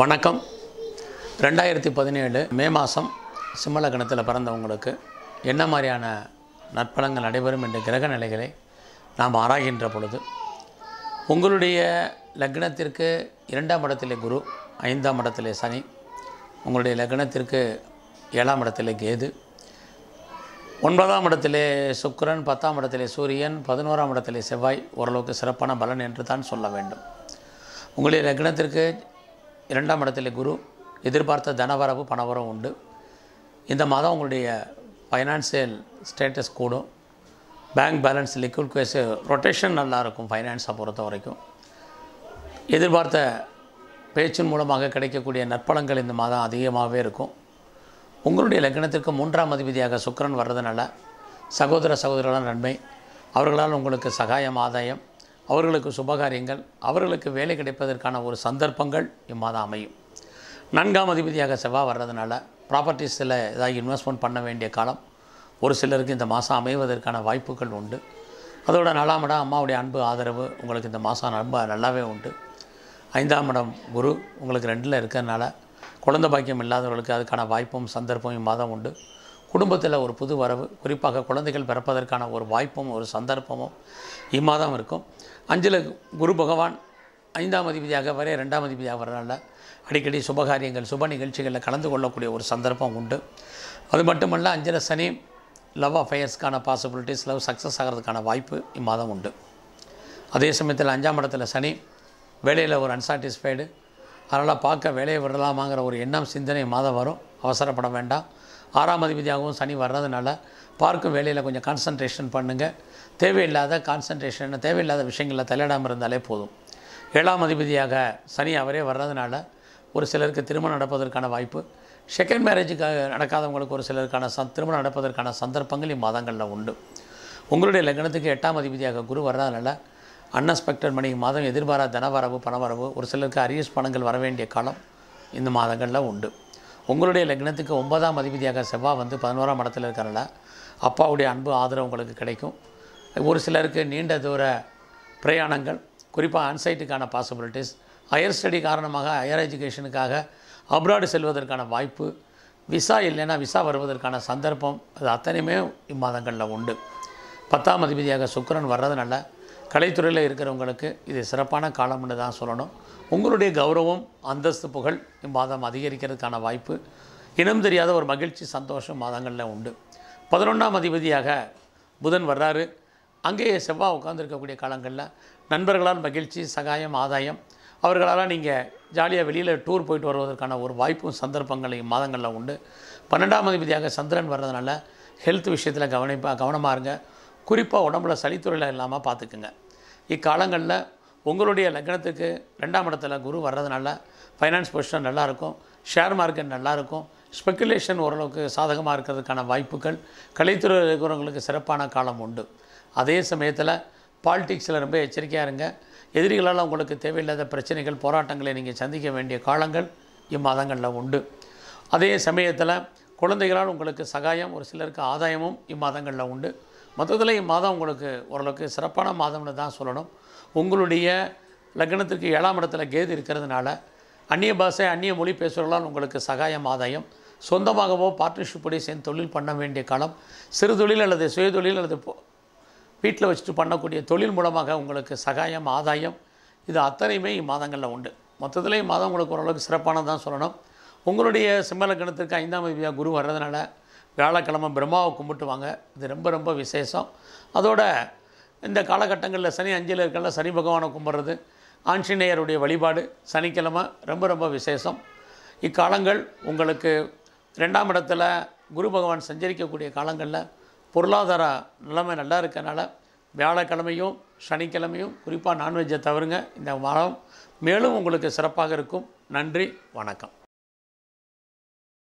வணக்கம். ரெண்டாயிரத்தி பதினேழு மே மாதம் சிம்மலக்கணத்தில் பிறந்தவங்களுக்கு என்ன மாதிரியான நற்பலங்கள் நடைபெறும் என்ற கிரக நிலைகளை நாம் ஆராய்கின்ற பொழுது உங்களுடைய லக்னத்திற்கு இரண்டாம் இடத்திலே குரு ஐந்தாம் இடத்திலே சனி உங்களுடைய லக்னத்திற்கு ஏழாம் இடத்திலே கேது ஒன்பதாம் இடத்திலே சுக்கரன் பத்தாம் இடத்திலே சூரியன் பதினோராம் இடத்திலே செவ்வாய் ஓரளவுக்கு சிறப்பான பலன் என்று தான் சொல்ல வேண்டும். உங்களுடைய லக்னத்திற்கு இரண்டாம் இடத்திலே குரு எதிர்பார்த்த தனவரவு பணவரவு உண்டு. இந்த மாதம் உங்களுடைய ஃபைனான்சியல் ஸ்டேட்டஸ் கூடும். Bank balance liquid cash rotation நல்லாயிருக்கும் ஃபைனான்ஸை பொறுத்த வரைக்கும். எதிர்பார்த்த பேச்சின் மூலமாக கிடைக்கக்கூடிய நற்பலங்கள் இந்த மாதம் அதிகமாகவே இருக்கும். உங்களுடைய லக்னத்திற்கு மூன்றாம் அதிபதியாக சுக்கரன் வர்றதுனால சகோதர சகோதரர்களால் நன்மை. அவர்களால் உங்களுக்கு சகாயம் ஆதாயம். அவர்களுக்கு சுபகாரியங்கள் அவர்களுக்கு வேலை கிடைப்பதற்கான ஒரு சந்தர்ப்பங்கள் இம்மாதம் அமையும். நான்காம் அதிபதியாக செவ்வாய் வர்றதுனால ப்ராப்பர்ட்டிஸில் ஏதாவது இன்வெஸ்ட்மெண்ட் பண்ண வேண்டிய காலம் ஒரு சிலருக்கு இந்த மாதம் அமைவதற்கான வாய்ப்புகள் உண்டு. அதோட நாலாம் இடம் அம்மாவுடைய அன்பு ஆதரவு உங்களுக்கு இந்த மாதம் ரொம்ப நல்லாவே உண்டு. ஐந்தாம் இடம் குரு உங்களுக்கு ரெண்டில் இருக்கிறதுனால குழந்தை பாக்கியம் இல்லாதவர்களுக்கு அதுக்கான வாய்ப்பும் சந்தர்ப்பமும் இம்மாதம் உண்டு. குடும்பத்தில் ஒரு புது வரவு குறிப்பாக குழந்தைகள் பிறப்பதற்கான ஒரு வாய்ப்பும் ஒரு சந்தர்ப்பமும் இம்மாதம் இருக்கும் அஞ்சில் குரு பகவான் ஐந்தாம் அதிபதியாக வரை ரெண்டாம் அதிபதியாக வரனால அடிக்கடி சுபகாரியங்கள் சுப நிகழ்ச்சிகளில் கலந்து கொள்ளக்கூடிய ஒரு சந்தர்ப்பம் உண்டு அது மட்டுமல்ல அஞ்சில் சனி லவ் அஃபேர்ஸ்க்கான பாசிபிலிட்டிஸ் லவ் சக்ஸஸ் ஆகிறதுக்கான வாய்ப்பு இம்மாதம் உண்டு அதே சமயத்தில் அஞ்சாம் இடத்துல சனி வேலையில் ஒரு அன்சாட்டிஸ்ஃபைடு அதனால் பார்க்க வேலையை விடலாமாங்கிற ஒரு எண்ணம் சிந்தனை மாதம் வரும் அவசரப்பட வேண்டாம் ஆறாம் அதிபதியாகவும் சனி வர்றதுனால பார்க்கும் வேலையில் கொஞ்சம் கான்சன்ட்ரேஷன் பண்ணுங்கள் தேவையில்லாத கான்சன்ட்ரேஷன் தேவையில்லாத விஷயங்களில் தலையிடாமல் இருந்தாலே போதும். ஏழாம் அதிபதியாக சனி அவரே வர்றதுனால ஒரு சிலருக்கு திருமணம் நடப்பதற்கான வாய்ப்பு. செகண்ட் மேரேஜுக்காக நடக்காதவங்களுக்கு ஒரு சிலருக்கான சந் திருமணம் நடப்பதற்கான சந்தர்ப்பங்கள் இம்மாதங்களில் உண்டு. உங்களுடைய லக்னத்துக்கு எட்டாம் அதிபதியாக குரு வர்றதுனால அன்எக்ஸ்பெக்டட் மணி மாதம் எதிர்பாராத தனவரவு பணவரவு ஒரு சிலருக்கு அரியஸ் பணங்கள் வர வேண்டிய காலம் இந்த மாதங்களில் உண்டு. உங்களுடைய லக்னத்துக்கு ஒன்பதாம் அதிபதியாக செவ்வாய் வந்து பதினோராம் இடத்துல இருக்கிறனால அப்பாவுடைய அன்பு ஆதரவு உங்களுக்கு கிடைக்கும். ஒரு சிலருக்கு நீண்ட தூர பிரயாணங்கள் குறிப்பாக அன்சைட்டுக்கான பாசிபிலிட்டிஸ் ஹையர் ஸ்டடி காரணமாக ஹையர் எஜுகேஷனுக்காக அப்ராடு செல்வதற்கான வாய்ப்பு விசா இல்லைன்னா விசா வருவதற்கான சந்தர்ப்பம் அது அத்தனையுமே இம்மாதங்களில் உண்டு. பத்தாம் அதிபதியாக சுக்கரன் வர்றதுனால கலைத்துறையில் இருக்கிறவங்களுக்கு இது சிறப்பான காலம்னு தான் சொல்லணும். உங்களுடைய கௌரவம் அந்தஸ்து புகழ் இம்மாதம் அதிகரிக்கிறதுக்கான வாய்ப்பு. இனம் தெரியாத ஒரு மகிழ்ச்சி சந்தோஷம் மாதங்களில் உண்டு. பதினொன்றாம் அதிபதியாக புதன் வர்றாரு. அங்கேயே செவ்வாய் உட்காந்துருக்கக்கூடிய காலங்களில் நண்பர்களால் மகிழ்ச்சி சகாயம் ஆதாயம். அவர்களால் நீங்கள் ஜாலியாக வெளியில் டூர் போயிட்டு வருவதற்கான ஒரு வாய்ப்பும் சந்தர்ப்பங்கள் இம்மாதங்களில் உண்டு. பன்னெண்டாம் அதிபதியாக சந்திரன் வர்றதுனால ஹெல்த் விஷயத்தில் கவனிப்பாக கவனமாக இருங்க. குறிப்பாக உடம்புல சளித்துறையில் இல்லாமல் பார்த்துக்குங்க இக்காலங்களில் உங்களுடைய லக்னத்துக்கு ரெண்டாம் இடத்துல குரு வர்றதுனால ஃபைனான்ஸ் பொசிஷன் நல்லாயிருக்கும் ஷேர் மார்க்கெட் நல்லாயிருக்கும் ஸ்பெக்குலேஷன் ஓரளவுக்கு சாதகமாக இருக்கிறதுக்கான வாய்ப்புகள் கலைத்துறை இருக்கிறவங்களுக்கு சிறப்பான காலம் உண்டு. அதே சமயத்தில் பாலிடிக்ஸில் ரொம்ப எச்சரிக்கையாக இருங்க. எதிரிகளால் உங்களுக்கு தேவையில்லாத பிரச்சனைகள் போராட்டங்களை நீங்கள் சந்திக்க வேண்டிய காலங்கள் இம்மாதங்களில் உண்டு. அதே சமயத்தில் குழந்தைகளால் உங்களுக்கு சகாயம் ஒரு சிலருக்கு ஆதாயமும் இம்மாதங்களில் உண்டு. மொத்தத்தில் இம்மாதம் உங்களுக்கு ஓரளவுக்கு சிறப்பான மாதம்னு தான் சொல்லணும். உங்களுடைய லக்னத்திற்கு ஏழாம் இடத்துல கேது இருக்கிறதுனால அந்நிய பாஷை அந்நிய மொழி பேசுகிறவர்களால் உங்களுக்கு சகாயம் ஆதாயம் சொந்தமாகவோ பார்ட்னர்ஷிப்போடய சேர்ந்து தொழில் பண்ண வேண்டிய காலம் சிறு தொழில் அல்லது சுயதொழில் அல்லது வீட்டில் வச்சுட்டு பண்ணக்கூடிய தொழில் மூலமாக உங்களுக்கு சகாயம் ஆதாயம் இது அத்தனையுமே இம்மாதங்களில் உண்டு. மொத்தத்தில் இம்மாதம் உங்களுக்கு ஓரளவுக்கு சிறப்பானதான் சொல்லணும். உங்களுடைய சிம்மலக்கணத்திற்கு ஐந்தாம் தேதியாக குரு வர்றதுனால வியாழக்கிழமை பிரம்மாவை கும்பிட்டுவாங்க. இது ரொம்ப ரொம்ப விசேஷம். அதோட இந்த காலகட்டங்களில் சனி அஞ்சில் இருக்கல சனி பகவானை கும்பிட்றது ஆஞ்சநேயருடைய வழிபாடு சனிக்கிழமை ரொம்ப ரொம்ப விசேஷம். இக்காலங்கள் உங்களுக்கு ரெண்டாம் இடத்துல குரு பகவான் சஞ்சரிக்கக்கூடிய காலங்களில் பொருளாதார நிலைமை நல்லா இருக்கனால வியாழக்கிழமையும் சனிக்கிழமையும் குறிப்பாக நான்வெஜ்ஜை தவிருங்க. இந்த வாரம் மேலும் உங்களுக்கு சிறப்பாக இருக்கும். நன்றி வணக்கம்.